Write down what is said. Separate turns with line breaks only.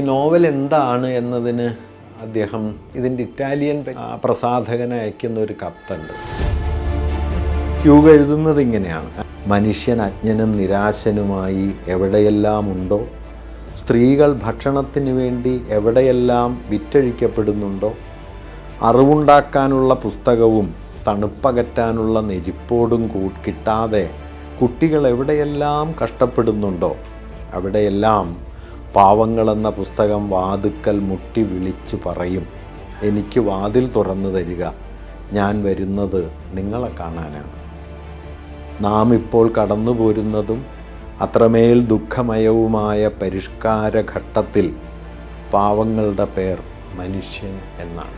Novel എന്താണ് എന്നതിന് അദ്ദേഹം ഇതിന്റെ ഇറ്റാലിയൻ പ്രസാധകനെ അയക്കുന്ന ഒരു കത്തുണ്ട്. ഹ്യൂഗ് എഴുതുന്നത് ഇങ്ങനെയാണ്. മനുഷ്യൻ അജ്ഞനും നിരാശനുമായി എവിടെയെല്ലാം ഉണ്ടോ സ്ത്രീകൾ ഭക്ഷണത്തിന് വേണ്ടി എവിടെയെല്ലാം വിറ്റഴിക്കപ്പെടുന്നുണ്ടോ അറിവുണ്ടാക്കാനുള്ള പുസ്തകവും തണുപ്പകറ്റാനുള്ള നെരിപ്പോടും കിട്ടാതെ കുട്ടികൾ എവിടെയെല്ലാം കഷ്ടപ്പെടുന്നുണ്ടോ അവിടെയെല്ലാം പാവങ്ങളെന്ന പുസ്തകം വാതുക്കൽ മുട്ടി വിളിച്ചു പറയും. എനിക്ക് വാതിൽ തുറന്നു തരിക. ഞാൻ വരുന്നത് നിങ്ങളെ കാണാനാണ്. നാം ഇപ്പോൾ കടന്നു പോരുന്നതും അത്രമേൽ ദുഃഖമയവുമായ പരിഷ്കാരഘട്ടത്തിൽ പാവങ്ങളുടെ പേർ മനുഷ്യൻ എന്നാണ്.